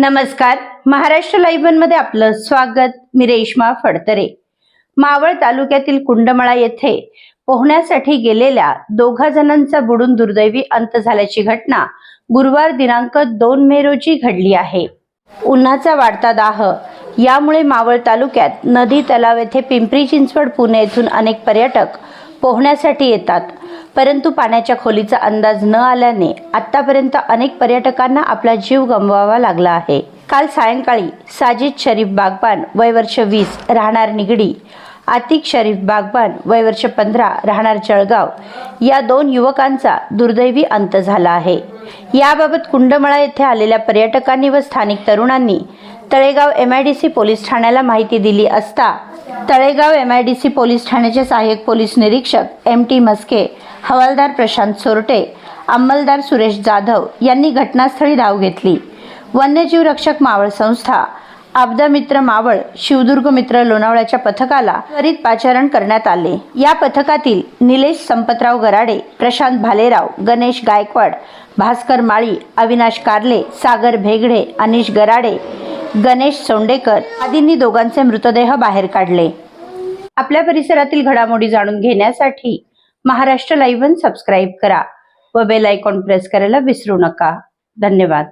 नमस्कार. महाराष्ट्र लाईव्हमध्ये आपलं स्वागत. मी रेश्मा फडतरे. मावळ तालुक्यातील कुंडमळा येथे पोहण्यासाठी गेलेल्या दोघा जणांचा बुडून दुर्दैवी अंत झाल्याची घटना गुरुवार दिनांक दोन मे रोजी घडली आहे. उन्हाचा वाढता दाह. यामुळे मावळ तालुक्यात नदी तलाव येथे पिंपरी चिंचवड पुणे येथून अनेक पर्यटक पोहण्यासाठी येतात. परंतु पाण्याच्या खोलीचा अंदाज न आल्याने आतापर्यंत अनेक पर्यटकांना आपला जीव गमवावा लागला आहे. काल सायंकाळी साजिद शरीफ बागबान वय वर्ष वीस राहणार निगडी आतिक शरीफ बागबान वय वर्ष पंधरा राहणार जळगाव या दोन युवकांचा दुर्दैवी अंत झाला आहे. याबाबत कुंडमळा येथे आलेल्या पर्यटकांनी व स्थानिक तरुणांनी Talegaon M I D C police ठाण्याला माहिती दिली असता Talegaon M I D C police ठाण्याचे सहाय्यक पोलीस निरीक्षक एम टी मस्के हवालदार प्रशांत सोरटे अंमलदार सुरेश जाधव यांनी घटनास्थळी धाव घेतली. वन्यजीव रक्षक मावळ संस्था आपदा मित्र मावळ शिवदुर्ग मित्र लोणावळ्याच्या पथकाला त्वरित पाचारण करण्यात आले. या पथकातील निलेश संपतराव गराडे प्रशांत भालेराव गणेश गायकवाड भास्कर माळी अविनाश कारले सागर भेगडे अनिश गराडे गणेश सोंडेकर आदींनी दोघांचे मृतदेह बाहेर काढले. आपल्या परिसरातील घडामोडी जाणून घेण्यासाठी महाराष्ट्र लाईव्ह सबस्क्राईब करा व बेल आयकॉन प्रेस करायला विसरू नका. धन्यवाद.